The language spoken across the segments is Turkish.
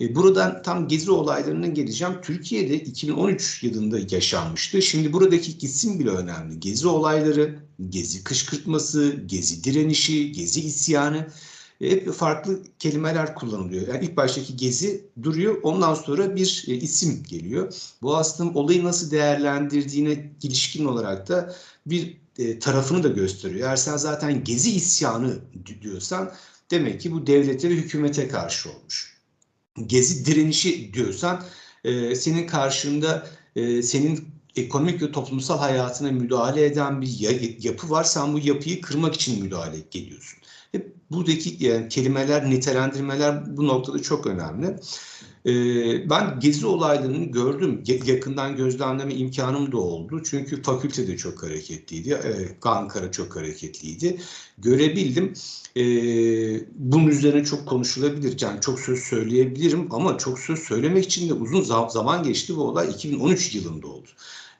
E, buradan tam gezi olaylarının geleceğim. Türkiye'de 2013 yılında yaşanmıştı. Şimdi buradaki isim bile önemli. Gezi olayları, gezi kışkırtması, gezi direnişi, gezi isyanı e, hep farklı kelimeler kullanılıyor. Yani ilk baştaki gezi duruyor, ondan sonra bir e, isim geliyor. Bu aslında olayı nasıl değerlendirdiğine ilişkin olarak da bir tarafını da gösteriyor. Eğer sen zaten gezi isyanı diyorsan demek ki bu devlete ve hükümete karşı olmuş. Gezi direnişi diyorsan e, senin karşında e, senin ekonomik ve toplumsal hayatına müdahale eden bir yapı var. Sen bu yapıyı kırmak için müdahale ediyorsun. Hep buradaki yani kelimeler, nitelendirmeler bu noktada çok önemli. Ee, ben gezi olaylarını gördüm. Yakından gözlemleme imkanım da oldu. Çünkü fakülte de çok hareketliydi. Ee, Ankara çok hareketliydi. Görebildim. Ee, bunun üzerine çok konuşulabilir. Yani çok söz söyleyebilirim ama çok söz söylemek için de uzun zaman geçti. Bu olay 2013 yılında oldu.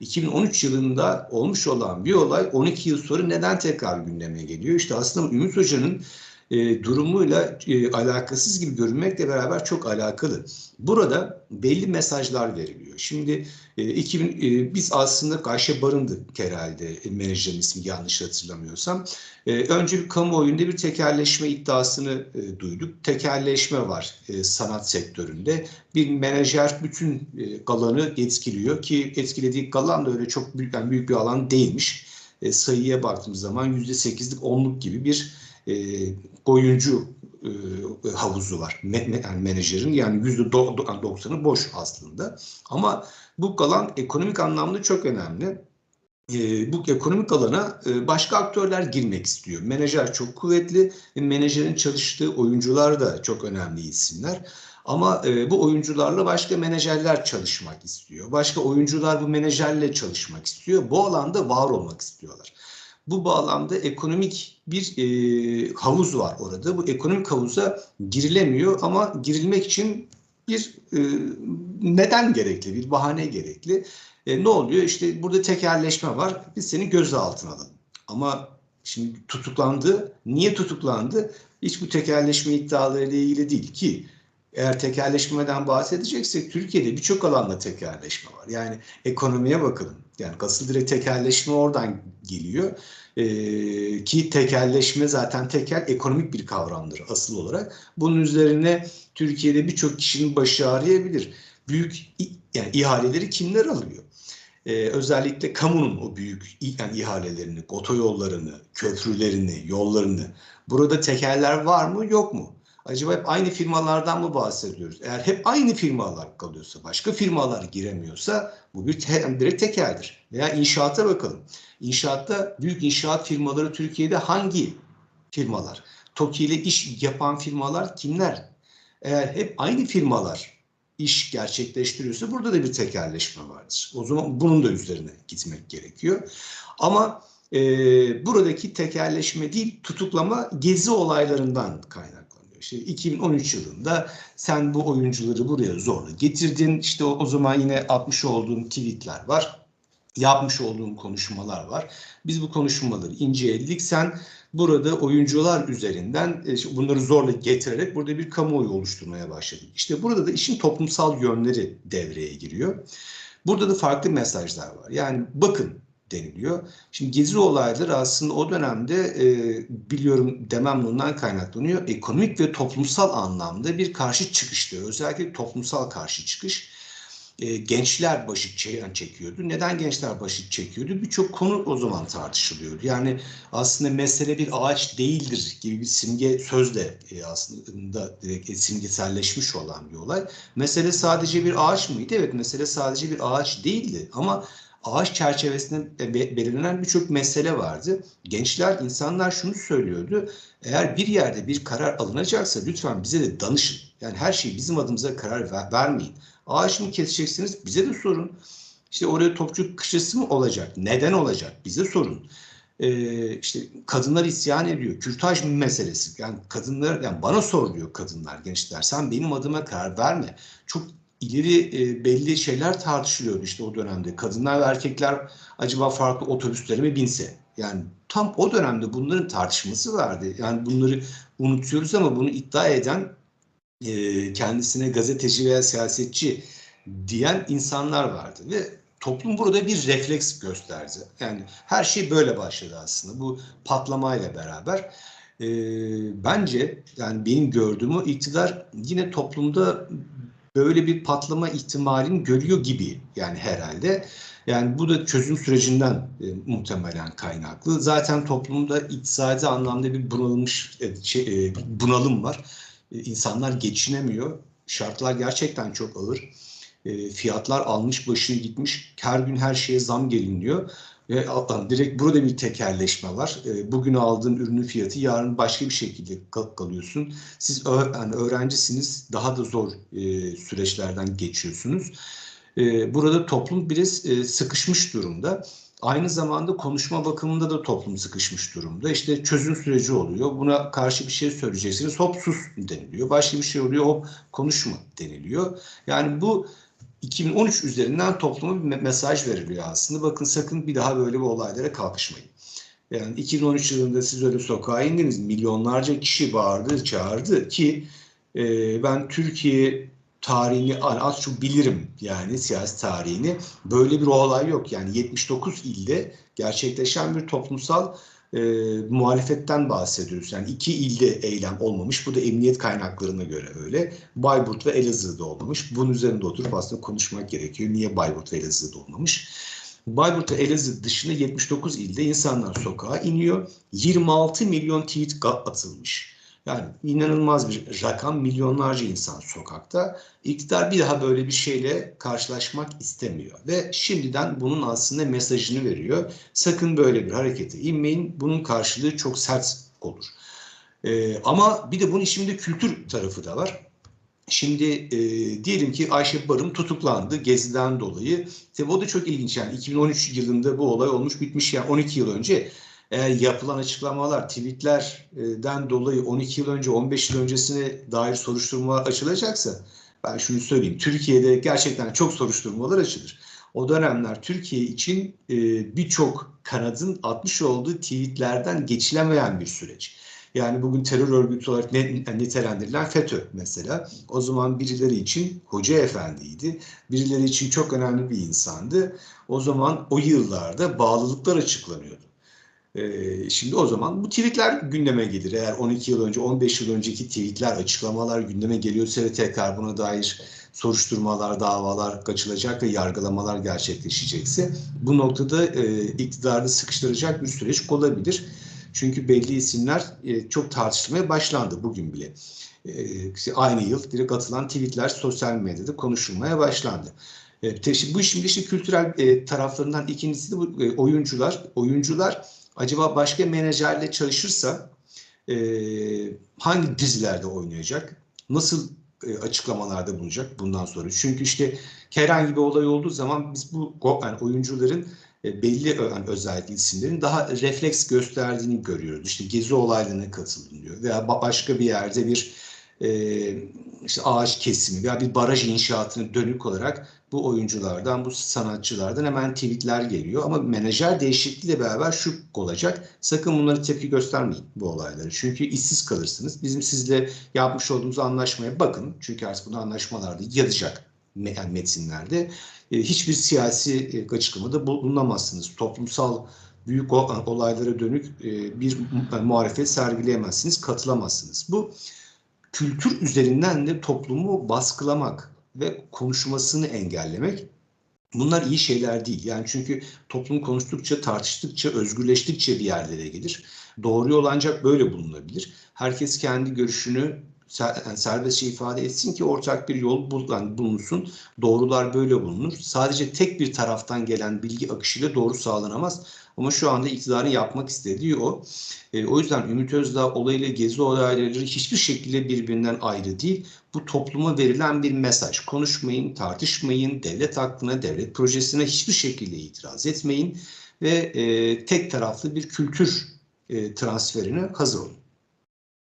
2013 yılında olmuş olan bir olay 12 yıl sonra neden tekrar gündeme geliyor? İşte aslında Ümit Hoca'nın e, durumuyla e, alakasız gibi görünmekle beraber çok alakalı. Burada belli mesajlar veriliyor. Şimdi e, 2000, e, biz aslında Ayşe Barındık herhalde e, menajerin ismi yanlış hatırlamıyorsam. E, önce bir kamuoyunda bir tekerleşme iddiasını e, duyduk. Tekerleşme var e, sanat sektöründe. Bir menajer bütün e, alanı etkiliyor ki etkilediği alan da öyle çok büyük, yani büyük bir alan değilmiş. E, sayıya baktığımız zaman %8'lik 10'luk gibi bir e, oyuncu e, havuzu var. Me, me, yani menajerin yani yüzde 90'ı boş aslında. Ama bu alan ekonomik anlamda çok önemli. E, bu ekonomik alana e, başka aktörler girmek istiyor. Menajer çok kuvvetli ve menajerin çalıştığı oyuncular da çok önemli isimler. Ama e, bu oyuncularla başka menajerler çalışmak istiyor. Başka oyuncular bu menajerle çalışmak istiyor. Bu alanda var olmak istiyorlar. Bu bağlamda ekonomik bir e, havuz var orada. Bu ekonomik havuza girilemiyor ama girilmek için bir e, neden gerekli, bir bahane gerekli. E, ne oluyor? İşte burada tekerleşme var. Biz seni gözaltına alalım. Ama şimdi tutuklandı. Niye tutuklandı? Hiç bu tekerleşme iddialarıyla ilgili değil ki eğer tekerleşmeden bahsedeceksek Türkiye'de birçok alanda tekerleşme var. Yani ekonomiye bakalım. Yani asıl direkt tekerleşme oradan geliyor. Ee, ki tekerleşme zaten teker ekonomik bir kavramdır asıl olarak. Bunun üzerine Türkiye'de birçok kişinin başı ağrıyabilir. Büyük yani ihaleleri kimler alıyor? Ee, özellikle kamunun o büyük yani ihalelerini, otoyollarını, köprülerini, yollarını. Burada tekerler var mı yok mu? Acaba hep aynı firmalardan mı bahsediyoruz? Eğer hep aynı firmalar kalıyorsa, başka firmalar giremiyorsa bu bir te direkt tekeldir. Veya inşaata bakalım. İnşaatta büyük inşaat firmaları Türkiye'de hangi firmalar? TOKİ ile iş yapan firmalar kimler? Eğer hep aynı firmalar iş gerçekleştiriyorsa burada da bir tekerleşme vardır. O zaman bunun da üzerine gitmek gerekiyor. Ama e, buradaki tekerleşme değil tutuklama gezi olaylarından kaynaklanıyor. İşte 2013 yılında sen bu oyuncuları buraya zorla getirdin. İşte o, o zaman yine atmış olduğum tweetler var. Yapmış olduğum konuşmalar var. Biz bu konuşmaları inceledik. Sen burada oyuncular üzerinden e, bunları zorla getirerek burada bir kamuoyu oluşturmaya başladın. İşte burada da işin toplumsal yönleri devreye giriyor. Burada da farklı mesajlar var. Yani bakın deniliyor. Şimdi gezi olayları aslında o dönemde e, biliyorum demem bundan kaynaklanıyor. Ekonomik ve toplumsal anlamda bir karşı çıkıştı. Özellikle toplumsal karşı çıkış. E, gençler başı çekiyordu. Neden gençler başı çekiyordu? Birçok konu o zaman tartışılıyordu. Yani aslında mesele bir ağaç değildir gibi bir simge sözle e, aslında direkt simgeselleşmiş olan bir olay. Mesele sadece bir ağaç mıydı? Evet mesele sadece bir ağaç değildi ama ağaç çerçevesinde belirlenen birçok mesele vardı. Gençler, insanlar şunu söylüyordu. Eğer bir yerde bir karar alınacaksa lütfen bize de danışın. Yani her şeyi bizim adımıza karar ver, vermeyin. Ağaç mı keseceksiniz? Bize de sorun. İşte oraya topçu kışlası mı olacak? Neden olacak? Bize sorun. Ee, işte kadınlar isyan ediyor. Kürtaj meselesi. Yani kadınlar, yani bana sor diyor kadınlar, gençler. Sen benim adıma karar verme. Çok ileri e, belli şeyler tartışılıyordu işte o dönemde. Kadınlar ve erkekler acaba farklı otobüslere mi binse? Yani tam o dönemde bunların tartışması vardı. Yani bunları unutuyoruz ama bunu iddia eden e, kendisine gazeteci veya siyasetçi diyen insanlar vardı ve toplum burada bir refleks gösterdi. Yani her şey böyle başladı aslında bu patlamayla beraber. E, bence yani benim gördüğümü iktidar yine toplumda böyle bir patlama ihtimalini görüyor gibi yani herhalde. Yani bu da çözüm sürecinden e, muhtemelen kaynaklı. Zaten toplumda iktisadi anlamda bir bunalmış e, şey, e, bunalım var. E, insanlar geçinemiyor. Şartlar gerçekten çok ağır. E, fiyatlar almış başını gitmiş. Her gün her şeye zam geliniyor. Ve direkt burada bir tekerleşme var. E, bugün aldığın ürünün fiyatı yarın başka bir şekilde kalıyorsun. Siz yani öğrencisiniz, daha da zor e, süreçlerden geçiyorsunuz. E, burada toplum biraz e, sıkışmış durumda. Aynı zamanda konuşma bakımında da toplum sıkışmış durumda. İşte çözüm süreci oluyor. Buna karşı bir şey söyleyeceksiniz. Hop sus deniliyor. Başka bir şey oluyor. Hop konuşma deniliyor. Yani bu 2013 üzerinden topluma bir mesaj veriliyor aslında. Bakın sakın bir daha böyle bir olaylara kalkışmayın. Yani 2013 yılında siz öyle sokağa indiniz. Milyonlarca kişi bağırdı, çağırdı ki e, ben Türkiye tarihini az çok bilirim yani siyasi tarihini. Böyle bir olay yok. Yani 79 ilde gerçekleşen bir toplumsal e, muhalefetten bahsediyoruz. Yani iki ilde eylem olmamış. Bu da emniyet kaynaklarına göre öyle. Bayburt ve Elazığ'da olmamış. Bunun üzerinde oturup aslında konuşmak gerekiyor. Niye Bayburt ve Elazığ'da olmamış? Bayburt ve Elazığ dışında 79 ilde insanlar sokağa iniyor. 26 milyon tweet atılmış. Yani inanılmaz bir rakam, milyonlarca insan sokakta. İktidar bir daha böyle bir şeyle karşılaşmak istemiyor. Ve şimdiden bunun aslında mesajını veriyor. Sakın böyle bir harekete inmeyin. Bunun karşılığı çok sert olur. Ee, ama bir de bunun şimdi kültür tarafı da var. Şimdi e, diyelim ki Ayşe Barım tutuklandı Gezi'den dolayı. Tabii o da çok ilginç yani 2013 yılında bu olay olmuş bitmiş yani 12 yıl önce eğer yapılan açıklamalar, tweetlerden dolayı 12 yıl önce, 15 yıl öncesine dair soruşturma açılacaksa ben şunu söyleyeyim. Türkiye'de gerçekten çok soruşturmalar açılır. O dönemler Türkiye için e, birçok kanadın atmış olduğu tweetlerden geçilemeyen bir süreç. Yani bugün terör örgütü olarak nitelendirilen FETÖ mesela. O zaman birileri için hoca efendiydi. Birileri için çok önemli bir insandı. O zaman o yıllarda bağlılıklar açıklanıyordu. Ee, şimdi o zaman bu tweetler gündeme gelir. Eğer 12 yıl önce, 15 yıl önceki tweetler, açıklamalar gündeme geliyorsa ve tekrar buna dair soruşturmalar, davalar kaçılacak ve yargılamalar gerçekleşecekse bu noktada e, iktidarı sıkıştıracak bir süreç olabilir. Çünkü belli isimler e, çok tartışmaya başlandı bugün bile. E, aynı yıl direkt atılan tweetler sosyal medyada konuşulmaya başlandı. E, bu şimdi işte kültürel e, taraflarından ikincisi de bu e, oyuncular. Oyuncular acaba başka menajerle çalışırsa e, hangi dizilerde oynayacak? Nasıl e, açıklamalarda bulunacak bundan sonra? Çünkü işte herhangi bir olay olduğu zaman biz bu yani oyuncuların e, belli yani özellikle isimlerin daha refleks gösterdiğini görüyoruz. İşte gezi olaylarına katılınıyor veya başka bir yerde bir işte ağaç kesimi veya bir baraj inşaatına dönük olarak bu oyunculardan, bu sanatçılardan hemen tweetler geliyor. Ama menajer değişikliğiyle beraber şu olacak. Sakın bunları tepki göstermeyin bu olayları. Çünkü işsiz kalırsınız. Bizim sizle yapmış olduğumuz anlaşmaya bakın. Çünkü artık bu anlaşmalarda yazacak metinlerde. E, hiçbir siyasi e, açıklamada bulunamazsınız. Toplumsal büyük olaylara dönük e, bir muhalefet sergileyemezsiniz, katılamazsınız. Bu kültür üzerinden de toplumu baskılamak ve konuşmasını engellemek bunlar iyi şeyler değil. Yani çünkü toplum konuştukça, tartıştıkça, özgürleştikçe bir yerlere gelir. Doğru yol ancak böyle bulunabilir. Herkes kendi görüşünü serbestçe ifade etsin ki ortak bir yol bulunsun. Doğrular böyle bulunur. Sadece tek bir taraftan gelen bilgi akışıyla doğru sağlanamaz. Ama şu anda iktidarın yapmak istediği o. E, o yüzden Ümit Özdağ olayıyla gezi olayları hiçbir şekilde birbirinden ayrı değil. Bu topluma verilen bir mesaj. Konuşmayın, tartışmayın, devlet hakkına, devlet projesine hiçbir şekilde itiraz etmeyin ve e, tek taraflı bir kültür e, transferine hazır olun.